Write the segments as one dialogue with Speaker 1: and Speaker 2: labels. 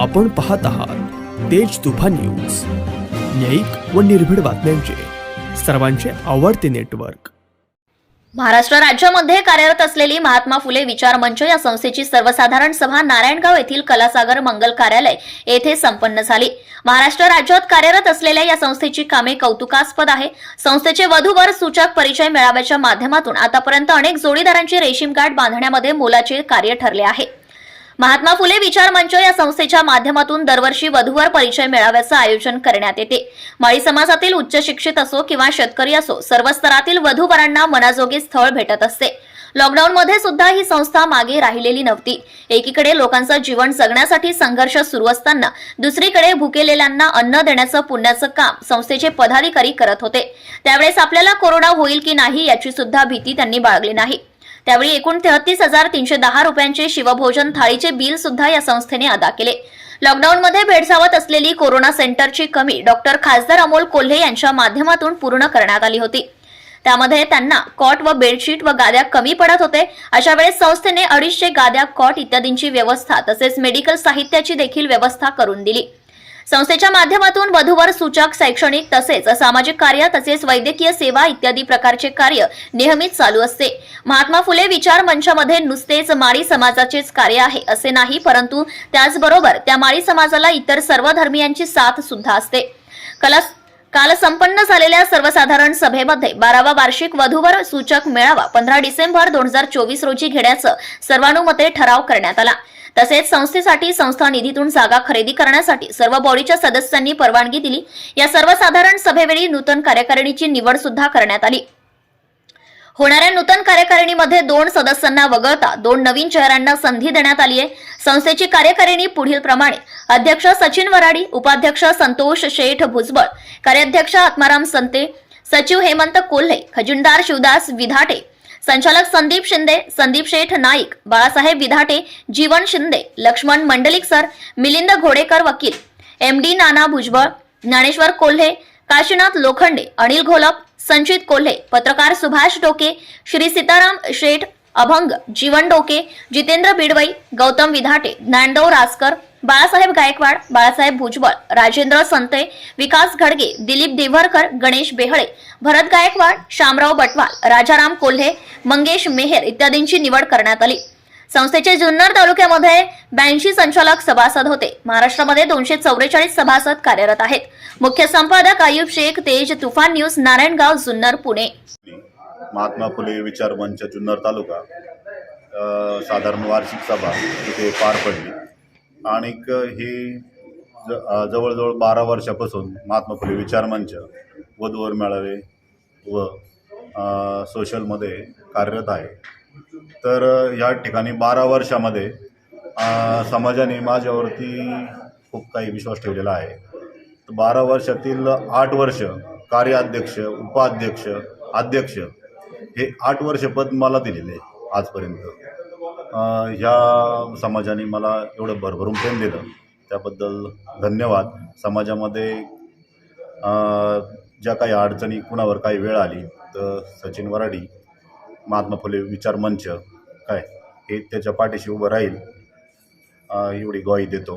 Speaker 1: आपण पाहत आहात तेज तुफान न्यूज. न्यायिक व निर्भीड बातम्यांचे. सर्वांचे आवडते नेटवर्क.
Speaker 2: महाराष्ट्र राज्यामध्ये कार्यरत असलेली महात्मा फुले विचार मंच या संस्थेची सर्वसाधारण सभा नारायणगाव येथील कलासागर मंगल कार्यालय येथे संपन्न झाली. महाराष्ट्र राज्यात कार्यरत असलेल्या या संस्थेची कामे कौतुकास्पद आहे. संस्थेचे वधूवर सूचक परिचय मेळाव्याच्या माध्यमातून आतापर्यंत अनेक जोडीदारांची रेशीम गाठ बांधण्यामध्ये मोलाचे कार्य ठरले आहे. महात्मा फुले विचार मंच या संस्थेच्या माध्यमातून दरवर्षी वधूवर परिचय मेळाव्याचं आयोजन करण्यात येते. माळी समाजातील उच्च शिक्षित असो किंवा शेतकरी असो सर्व स्तरातील वधूवरांना मनाजोगे स्थळ भेटत असते. लॉकडाऊनमध्ये सुद्धा ही संस्था मागे राहिलेली नव्हती. एकीकडे लोकांचं जीवन जगण्यासाठी संघर्ष सुरू असताना दुसरीकडे भुकेलेल्यांना अन्न देण्याचं पुण्याचं काम संस्थेचे पदाधिकारी करत होते. त्यावेळेस आपल्याला कोरोना होईल की नाही याची सुद्धा भीती त्यांनी बाळगली नाही. त्यावेळी एकूण तेहतीस हजार तीनशे दहा रुपयांचे शिवभोजन थाळीचे बिल सुद्धा या संस्थेने अदा केले. लॉकडाऊनमध्ये भेडसावत असलेली कोरोना सेंटरची कमी डॉक्टर खासदार अमोल कोल्हे यांच्या माध्यमातून पूर्ण करण्यात आली होती. त्यामध्ये त्यांना कॉट व बेडशीट व गाद्या कमी पडत होते. अशा वेळेस संस्थेने अडीचशे गाद्या कॉट इत्यादींची व्यवस्था तसेच मेडिकल साहित्याची देखील व्यवस्था करून दिली. संस्थेच्या माध्यमातून वधूवर सूचक शैक्षणिक तसेच सामाजिक कार्य तसेच वैद्यकीय सेवा इत्यादी प्रकारचे कार्य नेहमीच चालू असते. महात्मा फुले विचार मंचामध्ये नुसतेच माळी समाजाचेच कार्य आहे असे नाही परंतु त्याचबरोबर त्या माळी समाजाला इतर सर्व धर्मियांची साथ सुद्धा असते. कला काल संपन्न झालेल्या सर्वसाधारण सभेमध्ये बारावा वार्षिक वधूवर सूचक मेळावा पंधरा डिसेंबर दोन हजार चोवीस रोजी घेण्याचं सर्वानुमते ठराव करण्यात आला. तसेच संस्थेसाठी संस्था निधीतून जागा खरेदी करण्यासाठी सर्व बॉडीच्या सदस्यांनी परवानगी दिली. या सर्वसाधारण सभेवेळी नूतन कार्यकारिणीची निवड सुद्धा करण्यात आली. होणाऱ्या नूतन कार्यकारिणीमध्ये दोन सदस्यांना वगळता दोन नवीन चेहऱ्यांना संधी देण्यात आली आहे. संस्थेची कार्यकारिणी पुढील प्रमाणे अध्यक्ष सचिन वराडी उपाध्यक्ष संतोष शेठ भुजबळ कार्याध्यक्ष आत्माराम संते सचिव हेमंत कोल्हे खजिनदार शिवदास विधाटे संचालक संदीप शिंदे संदीप शेठ नाईक बाळासाहेब विधाटे जीवन शिंदे लक्ष्मण मंडलिक सर मिलिंद घोडेकर वकील एम डी नाना भुजबळ ज्ञानेश्वर कोल्हे काशीनाथ लोखंडे अनिल घोलप संचित कोल्हे पत्रकार सुभाष डोके श्री सीताराम शेठ अभंग जीवन डोके जितेंद्र बिडवई गौतम विधाटे ज्ञानदेव रासकर बाळासाहेब गायकवाड बाळासाहेब भुजबळ राजेंद्र संते विकास घडगे दिलीप देवरकर गणेश बेहळे भरत गायकवाड शामराव बटवाल राजाराम कोल्हे मंगेश मेहेर इत्यादींची निवड करण्यात आली. संस्थेचे जुन्नर तालुक्यामध्ये ब्याऐंशी संचालक सभासद होते. महाराष्ट्रामध्ये दोनशे चौवेचाळीस सभासद कार्यरत आहेत. मुख्य संपादक आयुब शेख तेज तुफान न्यूज नारायणगाव जुन्नर पुणे.
Speaker 3: महात्मा फुले विचार मंच जुन्नर तालुका साधारण वार्षिक सभा इथे पार पडली. आणि ही ज जवळजवळ बारा वर्षापासून महात्मा फुले विचार मंच वधूवर मेळावे व सोशलमध्ये कार्यरत आहे. तर या ठिकाणी बारा वर्षामध्ये समाजाने माझ्यावरती खूप काही विश्वास ठेवलेला आहे. तर बारा वर्षातील आठ वर्ष कार्याध्यक्ष उपाध्यक्ष अध्यक्ष हे आठ वर्ष पद मला दिलेले आहे आजपर्यंत. ह्या समाजाने मला एवढं भरभरून प्रेम दिलं. त्याबद्दल धन्यवाद. समाजामध्ये ज्या काही अडचणी कुणावर काही वेळ आली तर सचिन वराडी महात्मा फुले विचार मंच काय हे त्याच्या पाठीशी उभं राहील. एवढी ग्वाही देतो.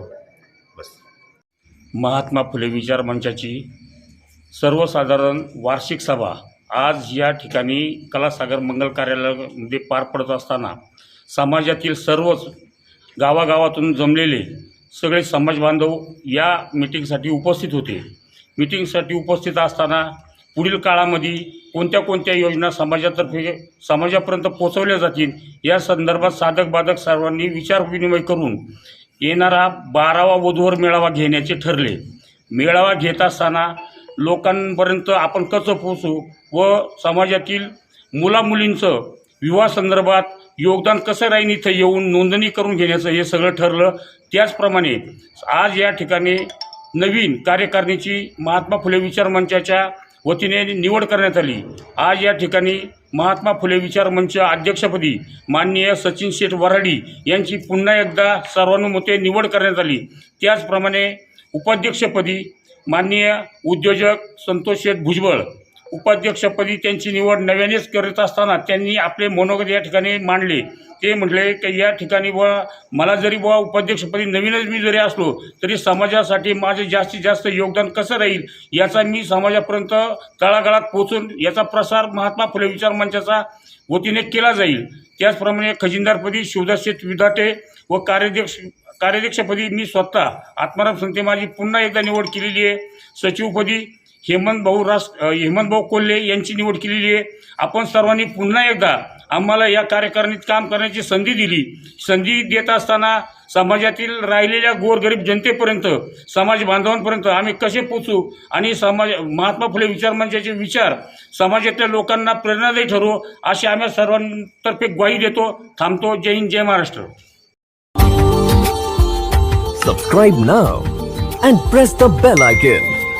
Speaker 3: बस.
Speaker 4: महात्मा फुले विचार मंचाची सर्वसाधारण वार्षिक सभा आज या ठिकाणी कलासागर मंगल कार्यालयामध्ये पार पडत असताना समाजातील सर्वच गावागावातून जमलेले सगळे समाज बांधव या मिटिंगसाठी उपस्थित होते. मिटिंगसाठी उपस्थित असताना पुढील काळामध्ये कोणत्या कोणत्या योजना समाजातर्फे समाजापर्यंत पोचवल्या जातील या संदर्भात साधक बाधक सर्वांनी विचारविनिमय करून येणारा बारावा वधूवर मेळावा घेण्याचे ठरले. मेळावा घेत असताना लोकांपर्यंत आपण कसं पोचू व समाजातील मुलामुलींचं विवाहासंदर्भात योगदान कसं राहील इथं येऊन नोंदणी करून घेण्याचं हे सगळं ठरलं. त्याचप्रमाणे आज या ठिकाणी नवीन कार्यकारिणीची महात्मा फुले विचार मंचाच्या वतीने निवड करण्यात आली. आज या ठिकाणी महात्मा फुले विचार मंच अध्यक्षपदी माननीय सचिन शेठ वराडी यांची पुन्हा एकदा सर्वानुमते निवड करण्यात आली. त्याचप्रमाणे उपाध्यक्षपदी माननीय उद्योजक संतोष शेठ भुजबळ उपाध्यक्षपदी त्यांची निवड नव्यानेच करत असताना त्यांनी आपले मनोगत या ठिकाणी मांडले. ते म्हटले की या ठिकाणी बुवा मला जरी बुवा उपाध्यक्षपदी नवीनच मी जरी असलो तरी समाजासाठी माझे जास्तीत जास्त योगदान कसं राहील याचा मी समाजापर्यंत तळागाळात पोचून याचा प्रसार महात्मा फुले विचार मंचाचा वतीने केला जाईल. त्याचप्रमाणे खजिनदारपदी शिवदास शेठ विधाटे व कार्याध्यक्ष कार्याध्यक्षपदी मी स्वतः आत्माराम संते माझी पुन्हा एकदा निवड केलेली आहे. सचिवपदी हेमंत भाऊ रास हेमंत भाऊ कोल्हे यांची निवड केलेली आहे. आपण सर्वांनी पुन्हा एकदा आम्हाला या कार्यकारणीत काम करण्याची संधी दिली. संधी देत असताना समाजातील राहिलेल्या गोरगरीब जनतेपर्यंत समाज बांधवांपर्यंत आम्ही कसे पोचू आणि समाज महात्मा फुले विचार मंचाचे विचार समाजातल्या लोकांना प्रेरणादायी ठरवू अशी आम्ही सर्वांतर्फे ग्वाही देतो थांबतो. जय हिंद जय Maharashtra.
Speaker 5: Subscribe now and press the bell icon